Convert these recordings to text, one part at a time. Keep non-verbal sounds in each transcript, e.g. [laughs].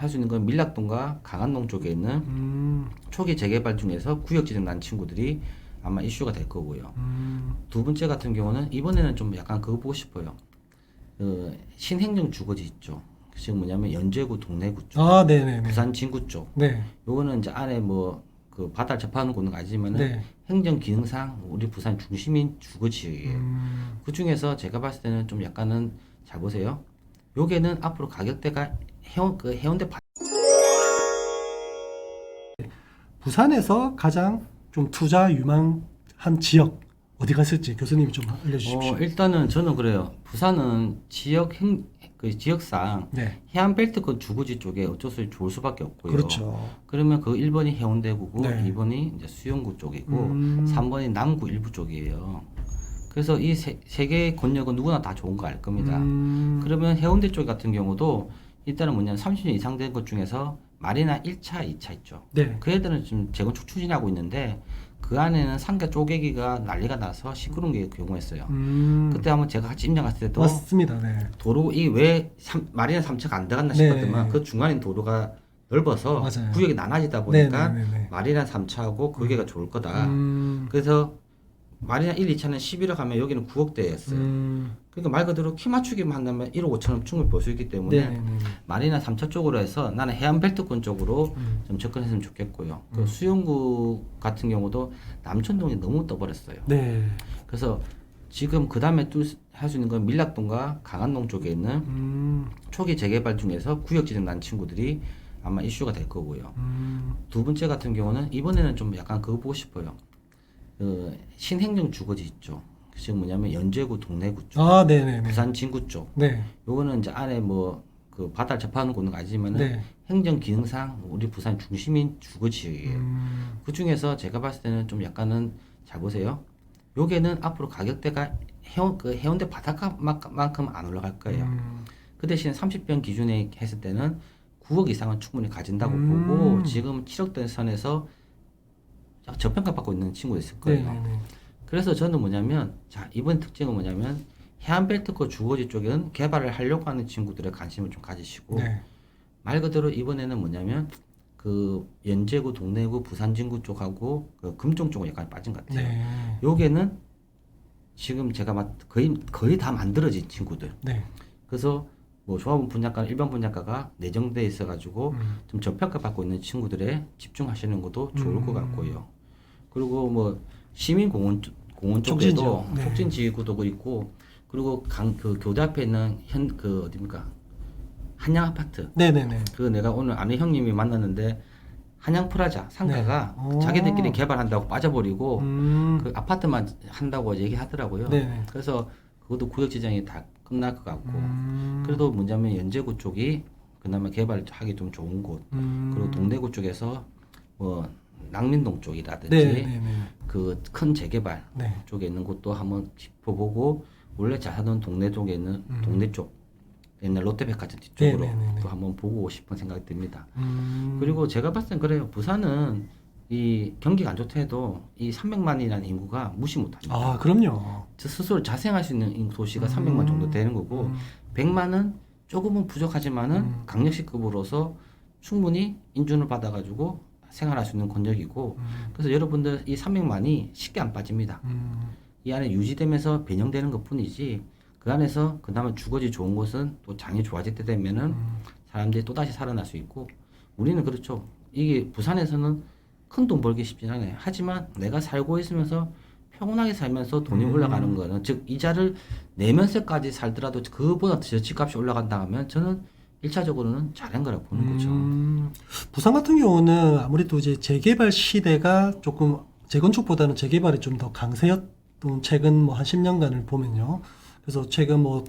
할 수 있는 건 밀락동과 강안동 쪽에 있는 음, 초기 재개발 중에서 구역 지정 난 친구들이 아마 이슈가 될 거고요. 음, 두 번째 같은 경우는 이번에는 좀 약간 그거 보고 싶어요. 그 신행정 주거지 있죠. 지금 뭐냐면 연제구 동래구 쪽, 아, 네네네. 부산 진구 쪽. 네, 요거는 이제 안에 뭐 그 바다를 접하는 곳은 아니지만은 네. 행정 기능상 우리 부산 중심인 주거 지역이에요. 음, 그 중에서 제가 봤을 때는 좀 약간은 잘 보세요. 요게는 앞으로 가격대가 해운 그 해운대 바... 부산에서 가장 좀 투자 유망한 지역 어디가 있을지 교수님이 좀 알려주십시오. 어, 일단은 저는 그래요. 부산은 지역 행, 그 지역상 네, 해안벨트권 주거지 쪽에 어쩔 수 없이 좋을 수밖에 없고요. 그렇죠. 그러면 그 1번이 해운대구고 네. 2번이 이제 수영구 쪽이고 음. 3번이 남구 일부 쪽이에요. 그래서 이 세 개의 권역은 누구나 다 좋은 거 알 겁니다. 음, 그러면 해운대 쪽 같은 경우도 일단은 뭐냐면 30년 이상 된 것 중에서 마리나 1차, 2차 있죠. 네, 그 애들은 지금 재건축 추진하고 있는데 그 안에는 상가 쪼개기가 난리가 나서 시끄러운 게 경우였어요. 음, 그때 한번 제가 같이 임장 갔을 때도 맞습니다. 네, 도로 이왜 마리나 3차가 안 들어갔나 네. 싶었더만 그 중간에 도로가 넓어서 맞아요. 구역이 나눠지다 네, 보니까 네, 네, 네. 마리나 3차하고 거기가 좋을 거다. 음, 그래서 마리나 1, 2차는 11억 하면 여기는 9억대였어요. 음, 그러니까 말 그대로 키 맞추기만 한다면 1억 5천 원 충분히 볼수 있기 때문에 네, 네, 네. 마리나 3차 쪽으로 해서 나는 해안 벨트권 쪽으로 음. 좀 접근했으면 좋겠고요. 그 수영구 같은 경우도 남천동이 너무 떠버렸어요. 네, 그래서 지금 그 다음에 또할수 있는 건 밀락동과 강안동 쪽에 있는 음, 초기 재개발 중에서 구역 지정 난 친구들이 아마 이슈가 될 거고요. 음, 두 번째 같은 경우는 이번에는 좀 약간 그거 보고 싶어요. 그 신행정 주거지 있죠. 지금 뭐냐면 연제구 동래구 쪽, 아, 네, 네, 네. 부산 진구 쪽. 네, 요거는 이제 안에 뭐 그 바다를 접하는 곳은 아니지만 은 네. 행정 기능상 우리 부산 중심인 주거 지역이에요. 음, 그 중에서 제가 봤을 때는 좀 약간은 잘 보세요. 요게는 앞으로 가격대가 해운 그 해운대 바닷가만큼 안 올라갈 거예요. 음, 그 대신 30평 기준에 했을 때는 9억 이상은 충분히 가진다고 음. 보고 지금 7억 대 선에서 저평가 받고 있는 친구 있을 네, 거예요. 네, 네. 그래서 저는 뭐냐면 자 이번 특징은 뭐냐면 해안벨트거 주거지 쪽에는 개발을 하려고 하는 친구들의 관심을 좀 가지시고 네. 말 그대로 이번에는 뭐냐면 그 연제구, 동래구, 부산 진구 쪽하고 그 금종 쪽은 약간 빠진 것 같아요. 네. 요게는 지금 제가 막 거의 거의 다 만들어진 친구들. 네. 그래서 뭐 조합원 분양가, 일반 분양가가 내정돼 있어가지고 음. 좀 저평가 받고 있는 친구들에 집중하시는 것도 좋을 음. 것 같고요. 그리고 뭐 시민 공원 쪽- 공원 쪽에도 네. 촉진 지구도 있고 그리고 강 그 교대 앞에 있는 현 그 어디입니까 한양 아파트 네, 네, 네. 그 내가 오늘 아는 형님이 만났는데 한양 프라자 상가가 네. 오. 자기들끼리 개발한다고 빠져버리고 음. 그 아파트만 한다고 얘기하더라고요. 네, 네. 그래서 그것도 구역 지정이 다 끝날 것 같고 음. 그래도 문제면 연제구 쪽이 그나마 개발하기 좀 좋은 곳 음. 그리고 동대구 쪽에서 뭐 낭민동 쪽이라든지 네, 네, 네. 그큰 재개발 네. 쪽에 있는 곳도 한번 짚어보고 원래 잘 사는 동네 쪽에 있는 음. 동네 쪽 옛날 롯데백화점 뒤쪽으로. 또 한번 보고 싶은 생각이 듭니다. 음. 그리고 제가 봤을 땐 그래요. 부산은 이 경기가 안 좋다 해도 이 300만이라는 인구가 무시 못합니다. 아, 그럼요. 저 스스로 자생할 수 있는 인- 도시가 음. 300만 정도 되는 거고 음. 100만은 조금은 부족하지만은 음. 강력시급으로서 충분히 인준을 받아가지고 생활할 수 있는 권역이고 음. 그래서 여러분들 이 300만이 쉽게 안 빠집니다. 음. 이 안에 유지되면서 변형되는 것 뿐이지 그 안에서 그나마 주거지 좋은 곳은 또 장이 좋아질 때 되면은 음. 사람들이 또 다시 살아날 수 있고 우리는 그렇죠. 이게 부산에서는 큰 돈 벌기 쉽진 않아요. 하지만 내가 살고 있으면서 평온하게 살면서 돈이 음. 올라가는 거는 즉 이자를 내면서까지 살더라도 그보다 더 집값이 올라간다 하면 저는 일차적으로는 잘한 거라고 보는 거죠. 음. 부산 같은 경우는 아무래도 이제 재개발 시대가 조금 재건축보다는 재개발이 좀 더 강세였던 최근 뭐 한 10년간을 보면요. 그래서 최근 뭐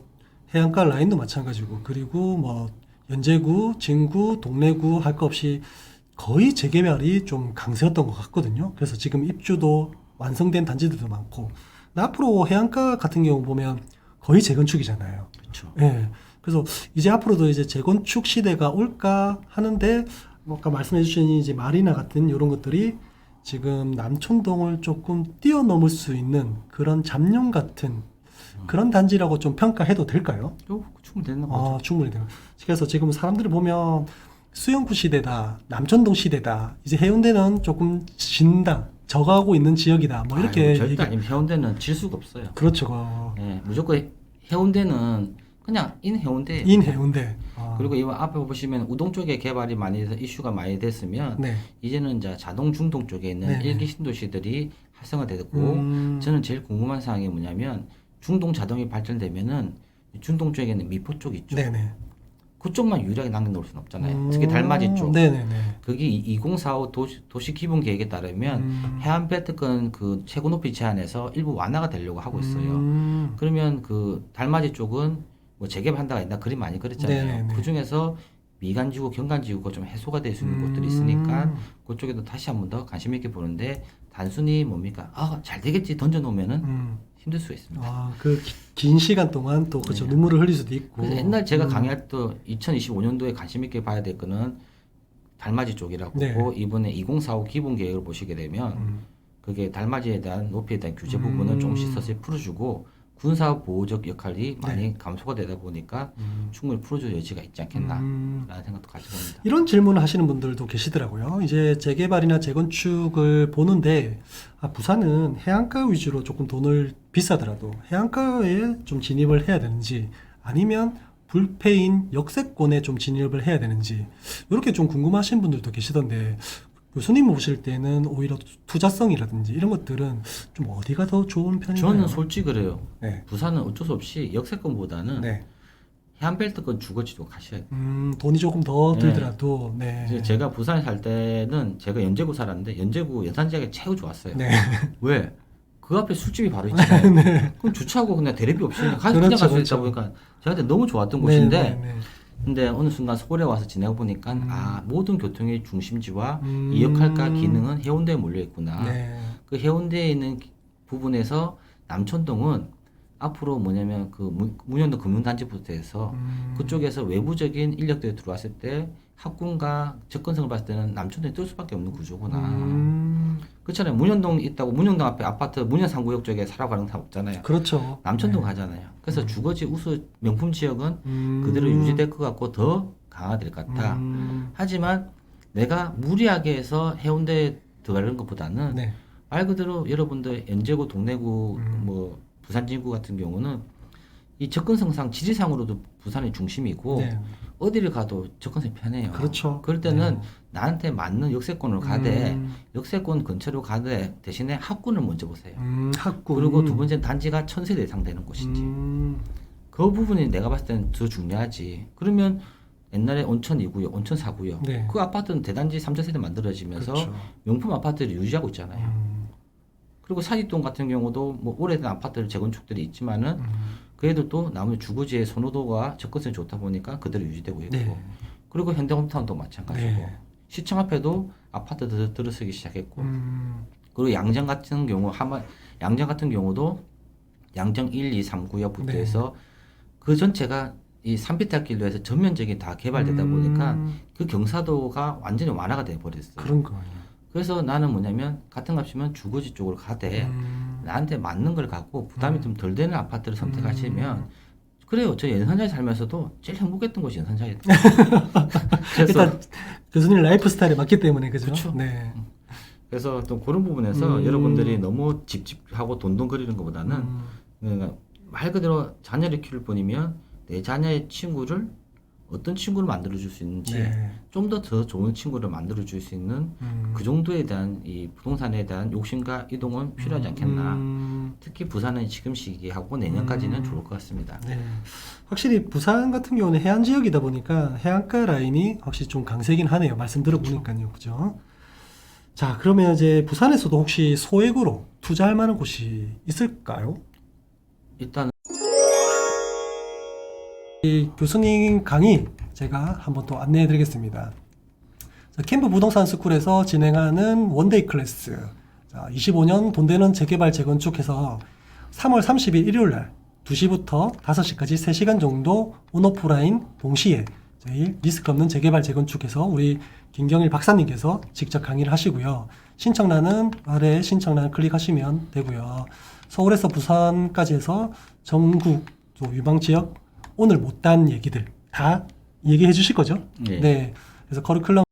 해안가 라인도 마찬가지고 그리고 뭐 연제구, 진구, 동래구 할 것 없이 거의 재개발이 좀 강세였던 것 같거든요. 그래서 지금 입주도 완성된 단지들도 많고 앞으로 해안가 같은 경우 보면 거의 재건축이잖아요. 그렇죠. 예. 그래서 이제 앞으로도 이제 재건축 시대가 올까 하는데 뭐 아까 말씀해 주신 이제 마리나 같은 이런 것들이 지금 남촌동을 조금 뛰어넘을 수 있는 그런 잡룡 같은 그런 단지라고 좀 평가해도 될까요? 요 충분히 되는 거죠. 아, 충분히 돼요. 그래서 지금 사람들이 보면 수영구 시대다, 남천동 시대다. 이제 해운대는 조금 진다, 저가고 있는 지역이다. 뭐 이렇게 아이고, 절대 얘기- 아니면 해운대는 질 수가 없어요. 그렇죠. 그 예, 무조건 해운대는 그냥 인 해운대. 인 해운대. 아, 그리고 이 앞에 보시면 우동 쪽에 개발이 많이 돼서 이슈가 많이 됐으면 네. 이제는 이제 자동 중동 쪽에 있는 네. 일기 신도시들이 활성화되고 음, 저는 제일 궁금한 사항이 뭐냐면 중동 자동이 발전되면은 중동 쪽에는 미포 쪽 있죠. 네네. 그쪽만 유일하게 남겨놓을 수는 없잖아요. 음, 특히 달맞이 쪽. 네네네. 그게 2045 도시, 도시 기본 계획에 따르면 음, 해안 벨트권 그 최고 높이 제한에서 일부 완화가 되려고 하고 있어요. 음, 그러면 그 달맞이 쪽은 뭐 재개발한다가 있나 그림 많이 그렸잖아요. 네네네. 그 중에서 미간지구, 경간지구가 좀 해소가 될 수 있는 음, 곳들이 있으니까 그쪽에도 다시 한 번 더 관심 있게 보는데 단순히 뭡니까? 아, 잘 되겠지 던져놓으면은 음. 힘들 수 있습니다. 아, 그 긴 시간 동안 또 그렇죠. 네. 눈물을 흘릴 수도 있고. 그래서 옛날 제가 음, 강의할 때 2025년도에 관심 있게 봐야 될 거는 달맞이 쪽이라고 네. 보고 이번에 2045 기본 계획을 보시게 되면 음, 그게 달맞이에 대한 높이에 대한 규제 음. 부분을 조금씩 서서히 풀어주고 군사 보호적 역할이 많이 네. 감소가 되다 보니까 음. 충분히 풀어줄 여지가 있지 않겠나 음. 라는 생각도 가지고 옵니다. 이런 질문을 하시는 분들도 계시더라고요. 이제 재개발이나 재건축을 보는데 아, 부산은 해안가 위주로 조금 돈을 비싸더라도 해안가에 좀 진입을 해야 되는지 아니면 불패인 역세권에 좀 진입을 해야 되는지 이렇게 좀 궁금하신 분들도 계시던데 교수님 보실 때는 오히려 투자성이라든지 이런 것들은 좀 어디가 더 좋은 편인가요? 저는 솔직히 그래요. 네. 부산은 어쩔 수 없이 역세권보다는 네. 해안벨트권 주거지로 가셔야 돼요. 음, 돈이 조금 더 네. 들더라도 네. 이제 제가 부산에 살 때는 제가 연제구 살았는데 연제구 연산지역이 최고 좋았어요. 네. 왜? 그 앞에 술집이 바로 있잖아요. [laughs] 네. 그럼 주차하고 그냥 대리비 없이 [laughs] 그냥 가- 그렇죠, 그냥 갈수 그렇죠. 있다 보니까 저한테 너무 좋았던 네, 곳인데 네, 네. 근데 어느 순간 서울에 와서 지내고 보니까 음. 아 모든 교통의 중심지와 음. 이 역할과 기능은 해운대에 몰려 있구나. 네. 그 해운대에 있는 기- 부분에서 남천동은 앞으로 뭐냐면 그 문- 문현동 금융단지부터 해서 음. 그쪽에서 외부적인 인력들이 들어왔을 때 학군과 접근성을 봤을 때는 남천동이 뜰 수밖에 없는 구조구나. 음. 그렇잖아요. 문현동 있다고 문현동 앞에 아파트 문현 3구역 쪽에 살아가는 사람 없잖아요. 그렇죠. 남천동 네. 가잖아요. 그래서 주거지 우수 명품 지역은 음. 그대로 유지될 것 같고 더 강화될 것 같다. 음. 하지만 내가 무리하게 해서 해운대에 들어가는 것보다는 네. 말 그대로 여러분들 연제구, 동래구, 음. 뭐 부산 진구 같은 경우는 이 접근성상 지리상으로도 부산이 중심이고 네. 어디를 가도 접근성이 편해요. 그렇죠. 그럴 때는 네. 나한테 맞는 역세권으로 가되 음. 역세권 근처로 가되 대신에 학군을 먼저 보세요. 음, 학군. 그리고 두 번째는 단지가 천세대 이상 되는 곳인지. 음. 그 부분이 내가 봤을 때는 더 중요하지. 그러면 옛날에 온천 2구역, 온천 4구역. 네. 그 아파트는 대단지 3차 세대 만들어지면서 그렇죠. 명품 아파트를 유지하고 있잖아요. 음. 그리고 사직동 같은 경우도 뭐 오래된 아파트를 재건축들이 있지만은 음. 그래도 또 나무 주거지의 선호도가 접근성이 좋다 보니까 그대로 유지되고 있고. 네. 그리고 현대홈타운도 마찬가지고. 네. 시청 앞에도 아파트들 들어서기 시작했고. 음. 그리고 양정 같은 경우 하마 양정 같은 경우도 양정 1, 2, 3 구역 부터 네. 해서 그 전체가 이 산비탈길로 해서 전면적인 다 개발되다 보니까 음. 그 경사도가 완전히 완화가 돼 버렸어요. 그런 거예요. 그래서 나는 뭐냐면 같은 값이면 주거지 쪽으로 가되 음. 나한테 맞는 걸 갖고 부담이 음. 좀덜 되는 아파트를 선택하시면 음. 그래요. 저 연산자에 살면서도 제일 행복했던 곳이. [laughs] 그래서 일단 교수님 라이프 스타일에 맞기 때문에 그죠? 그쵸. 네. 그래서 또 그런 부분에서 음. 여러분들이 너무 집집하고 돈돈거리는 것보다는 음. 그러니까 말 그대로 자녀를 키울 뿐이면 내 자녀의 친구를 어떤 친구를 만들어 줄 수 있는지 네. 좀더 더 좋은 친구를 만들어 줄 수 있는 음. 그 정도에 대한 이 부동산에 대한 욕심과 이동은 필요하지 않겠나. 음. 특히 부산은 지금 시기하고 내년까지는 음. 좋을 것 같습니다. 네. 확실히 부산 같은 경우는 해안 지역이다 보니까 해안가 라인이 확실히 좀 강세긴 하네요. 말씀 들어보니까요. 그죠? 자, 그러면 이제 부산에서도 혹시 소액으로 투자할 만한 곳이 있을까요? 일단 이 교수님 강의 제가 한번 또 안내해 드리겠습니다. 자, 캠프 부동산 스쿨에서 진행하는 원데이 클래스. 자, 25년 돈 되는 재개발 재건축해서 3월 30일 일요일 날 2시부터 5시까지 3시간 정도 온오프라인 동시에 저희 리스크 없는 재개발 재건축해서 우리 김경일 박사님께서 직접 강의를 하시고요. 신청란은 아래 신청란 클릭하시면 되고요. 서울에서 부산까지 해서 전국 또 유방 지역 오늘 못한 얘기들 다 얘기해 주실 거죠? 네. 네. 그래서 커리큘럼